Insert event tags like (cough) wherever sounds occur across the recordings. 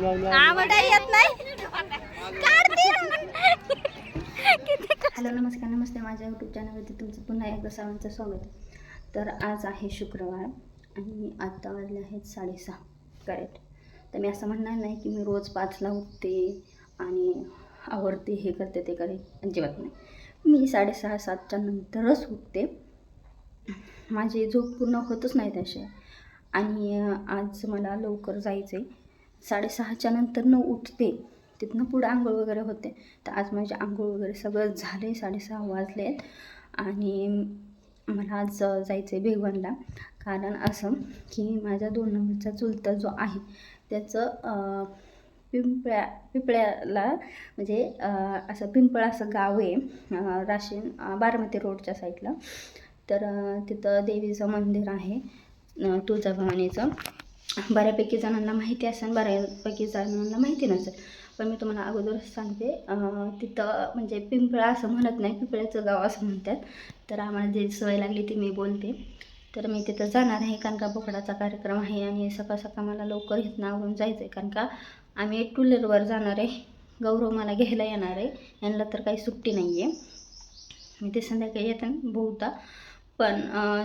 येत नाही. हॅलो नमस्कार नमस्ते. माझ्या यूट्यूब चॅनलवरती तुमचं पुन्हा एकदा सर्वांचं स्वागत. तर आज आहे शुक्रवार आणि आत्ता वाजले आहेत साडेसहा. करेक्ट तर मी असं म्हणणार नाही की मी रोज पाचला उठते आणि आवडते हे करते ते करे अजिबात नाही. मी साडेसहा सातच्या नंतरच उठते. माझी झोप पूर्ण होतच नाही त्याशिवाय. आणि आज मला लवकर जायचं आहे साडेसहाच्या नंतर न उठते तिथनं पुढं आंघोळ वगैरे होते. तर आज माझे आंघोळ वगैरे सगळं झाले साडेसहा वाजले आहेत. आणि मला आज जायचं आहे भेगवानला कारण असं की माझ्या दोन नंबरचा चुलता जो आहे त्याचं पिंपळ्या पिंपळ्याला म्हणजे असं पिंपळ असं गाव आहे राशीन बारामती रोडच्या साईडला. तर तिथं देवीचं मंदिर आहे तुळजाभवानीचं. बऱ्यापैकी जणांना माहिती असेल बऱ्यापैकी जणांना माहिती नसेल पण मी तुम्हाला अगोदरच सांगते तिथं म्हणजे पिंपळा असं म्हणत नाही पिंपळ्याचं गाव असं म्हणतात. तर आम्हाला जे सवय लागली ती मी बोलते. तर मी तिथं जाणार आहे कारण का बोकडाचा कार्यक्रम आहे आणि सकाळ सकाळ मला लवकर इथनं आवरून जायचं आहे कारण का आम्ही टू व्हीलरवर जाणार आहे. गौरव मला घ्यायला येणार आहे. यांना तर काही सुट्टी नाही आहे मी ते संध्याकाळी येतात बहुता पण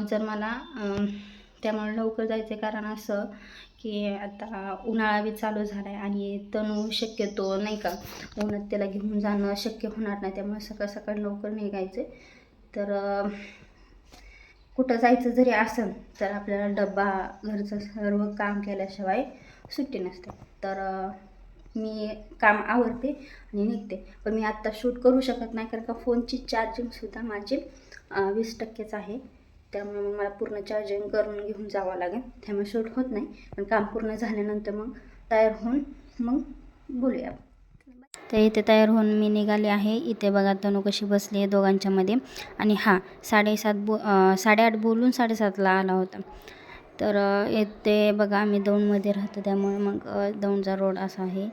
जर मला त्यामुळे लवकर जायचं कारण असं की आता उन्हाळा बी चालू झाला आहे आणि तणू शक्यतो नाही का उन्हात त्याला घेऊन जाणं शक्य होणार नाही. त्यामुळे सकाळ सकाळ लवकर निघायचं. तर कुठं जायचं जरी असेल तर आपल्याला डब्बा घरचं सर्व काम केल्याशिवाय सुट्टी नसते. तर मी काम आवडते आणि निघते. पण मी आत्ता शूट करू शकत नाही कारण का फोनची चार्जिंगसुद्धा माझी वीस टक्केच आहे. त्यामुळे मग मला पूर्ण चार्जिंग करून घेऊन जावं लागेल. त्यामुळे शूट होत नाही. पण काम पूर्ण झाल्यानंतर मग तयार होऊन मग बोलूया. तर इथे तयार होऊन मी निघाले आहे. इथे बघा तनू कशी बसली आहे दोघांच्यामध्ये आणि हां साडेसात बो साडेआठ बोलून साडेसातला आला होता. तर इथे बघा आम्ही दौंडमध्ये राहतो. त्यामुळे मग दौंडचा रोड असा आहे.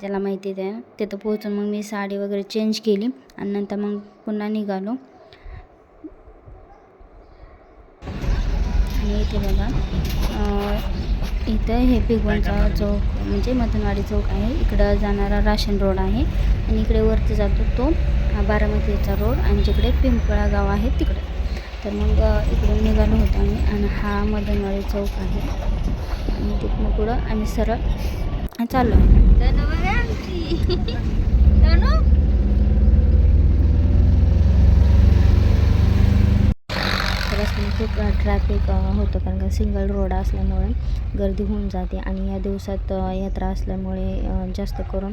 ज्याला माहिती आहे. तिथं पोहोचून मग मी साडी वगैरे चेंज केली. आणि नंतर मग पुन्हा निघालो. आणि इथे बघा. इथं हे भिगवणचा चौक म्हणजे मथनवाडी चौक आहे. इकडं जाणारा राशन रोड आहे. आणि इकडे वरती जातो तो हा बारामतीचा रोड आणि जिकडे पिंपळा गाव आहे तिकडे. तर मग इकडून निघालो होतो आम्ही आणि हा मदनवाडी चौक आहे. आणि तिथनं पुढं आम्ही सरळ चाललो. आहे बघा आमची. तनु रस्त्याने खूप ट्रॅफिक होतं. कारण का सिंगल रोड असल्यामुळे गर्दी होऊन जाते आणि या दिवसात यात्रा असल्यामुळे जास्त करून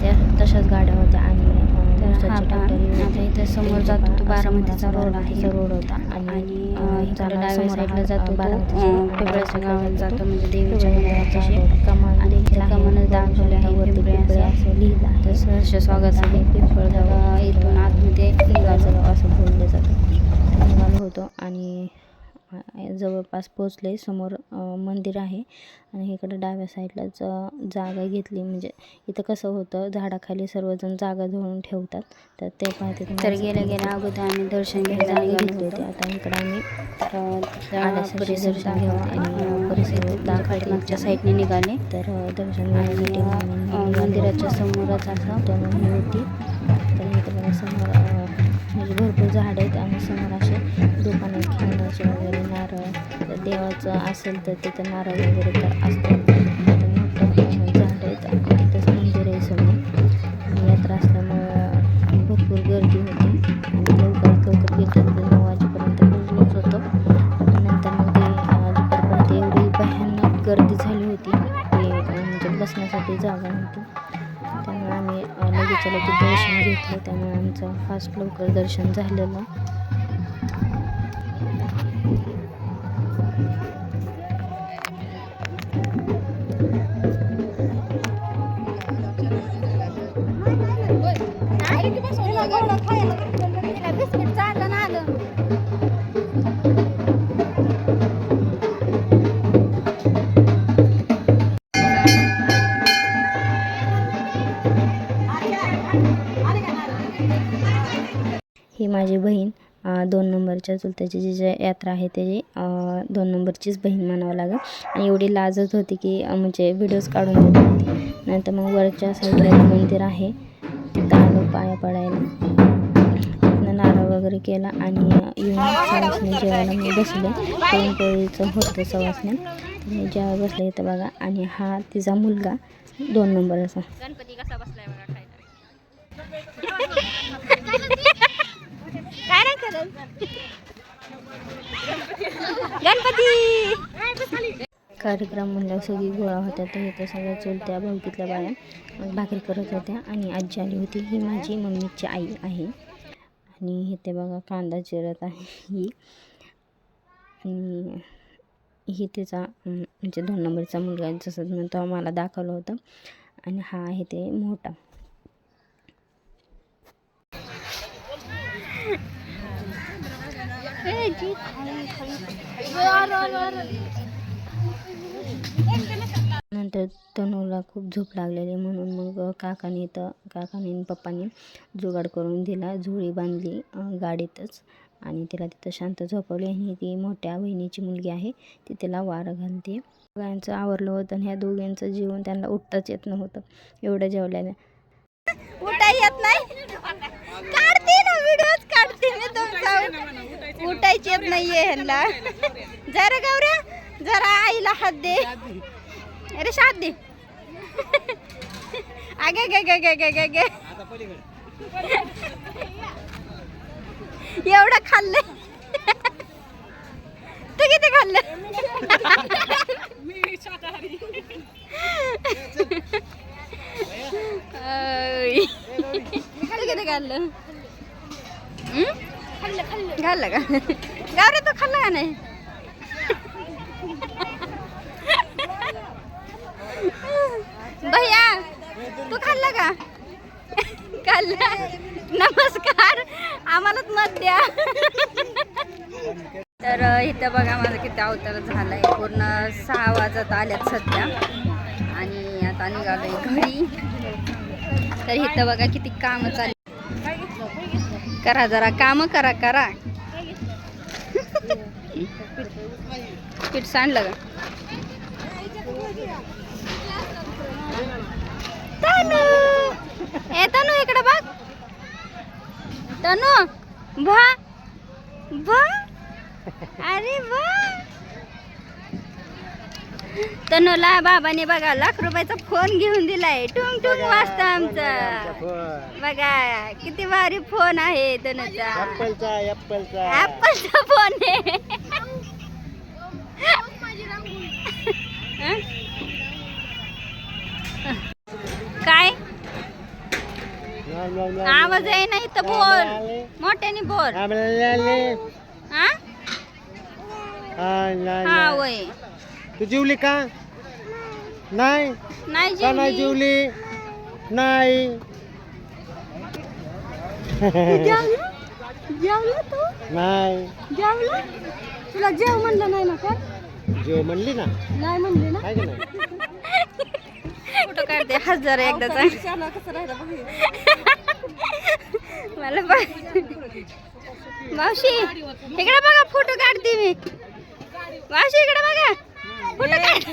त्या तशाच गाड्या होत्या आणि इथे समोर जातो तो बारामतीचा रोड आहे. रोड होता आणि डाव्या साईडला जातो बारामतीचा पिंपळाच्या गावात जातो. म्हणजे देवीच्या मंदिरापाशी. कमान आणि इथे आहे, कमानच दाखवले आहे पिंपळे असं. लिहिलं आहे. सहर्ष स्वागत आहे पिंपळगाव इथून आतमध्ये असं बोललं होतो आणि जवळपास पोचले समोर मंदिर आहे आणि इकडं डाव्या साईडलाच जागा घेतली. म्हणजे इथं कसं होतं झाडाखाली सर्वजण जागा धरून ठेवतात. तर ते पाहते. तर गेल्या गेल्या अगोदर आम्ही दर्शन घ्यायला घेतली होती. आता इकडं आम्ही परिसर आणि परिसर इथं. साईडने निघाले. तर दर्शन घेण्यासाठी मंदिराच्या समोरच असं होती तर समोर म्हणजे भरपूर झाडं आहेत आणि समोर असे दुकानं आहेत खेळण्याचे वगैरे नारळ देवाचं असेल तर तिथं नारळ वगैरे तर असतात. मोठं अ, झाड आहेत आणि तिथंच मंदिर आहे समोर. आणि यात्रा असल्यामुळं भरपूर गर्दी होती. आणि लवकरात लवकर घेतात नऊ वाजेपर्यंत पोहोचलोच होतो. नंतर मग ते दुपारपर्यंत एवढी भयानक गर्दी झाली होती की म्हणजे बसण्यासाठी जागा नव्हती. त्यामुळे आम्ही लगेच लगेच दर्शन घेतलं. त्यामुळे आमचं फास्ट लवकर दर्शन झालेलं. बिस्किट ही माझी बहीण दोन नंबरच्या चुलत्याची जी जी यात्रा आहे त्याची दोन नंबरचीच बहीण म्हणावं लागेल. आणि एवढी लाजत होती की म्हणजे व्हिडिओज काढून देत होती. नंतर मग वरच्या साईडला मंदिर आहे तिथं आलो पाया पडायला. तिथनं नारळ वगैरे केला आणि येऊन सवासने जेवायला मी बसले. पुरणपोळीचं होतं सवासने मी जेवायला बसले इथं बघा. आणि हा तिचा मुलगा दोन नंबरचा. गणपती कसा बसलाय (laughs) काय नाही करत गणपती! कार्यक्रम म्हणल्यावर सगळी गोळा होत्या तर इथं सगळ्या चुलत्या भाऊकीतल्या बाया भाकरी करत होत्या आणि आजी आली होती. ही माझी मम्मीची आई आहे. आणि इथे बघा कांदा चिरत आहे ही. आणि ही तिचा म्हणजे दोन नंबरचा मुलगा जसं म्हणतो मला दाखवलं होतं. आणि हा आहे ते मोठा. नंतर तनूला खूप झोप लागलेली म्हणून मग काकाने तर काकाने आणि पप्पाने जुगाड करून दिला झोळी बांधली गाडीतच. आणि तिला तिथं शांत झोपवली. आणि ती मोठ्या बहिणीची मुलगी आहे. ती तिला वारं घालते. दोघांचं आवरलं होतं आणि ह्या दोघांचं जीवन त्यांना उठताच येत नव्हतं. एवढं जेवल्याने उठाय येत नाही? काढते ना व्हिडिओज काढते मी तुमचा. उठायची येत नाहीये ह्यांना. जरा गौऱ्या जरा आईला हात दे. अरे हात दे. अगे गे गे गे गे गे गे एवढं खाल्लं तू किती खाल्लं. (laughs) किती खाल्लं? खाल्लं. का? गावरे तू खाल्लं का नाही? भैया तू खाल्लं का? खाल्लं. नमस्कार. आम्हालाच मत द्या. तर इथं बघा माझं किती अवतार झालाय. पूर्ण सहा वाजत आल्यात सध्या. आणि आता निघालोय घरी. तर इथं बघा किती काम चालू करा जरा काम करा करा. पीठ सांडलं का? तनू! ए तनू इकडे बघ. तनू भा भा. अरे वा तनूला बाबाने बघा लाख रुपयाचा फोन घेऊन दिलाय. टुंग टुंग वाजता आमचा. बघा किती भारी फोन आहे तनूचा. ऍपलचा फोन आहे. हं? काय? आवाज आहे ना इथं बोल. मोठ्याने बोल. हा? हा वय. तू जेवली का? नाही? नाही का नाही जेवली. जेवली? नाही. जेवलं? जेवलं तू? नाही. जेवलं? तुला जेव म्हणलं नाही ना का? जेव म्हणली ना. नाही म्हणले ना? काय का नाही? फोटो काढते हजार एकदाचा मला बघ मावशी इकडे बघा फोटो काढते मी. मावशी इकडे बघा. फोटो काढ.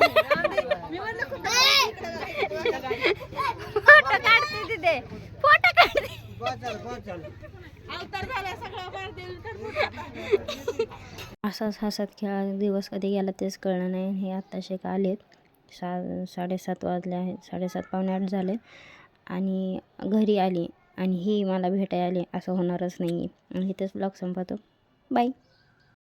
फोटो काढते तिथे. फोटो काढते. असाच हसत खेळा दिवस कधी गेला तेच कळलं नाही हे आत्ताशे का आलेत. सा साडेसात वाजले आहेत साडेसात पावणे आठ झाले. आणि घरी आली आणि ही मला भेटायला आली. असं होणारच नाही आहे आणि इथेच ब्लॉग संपवतो. बाय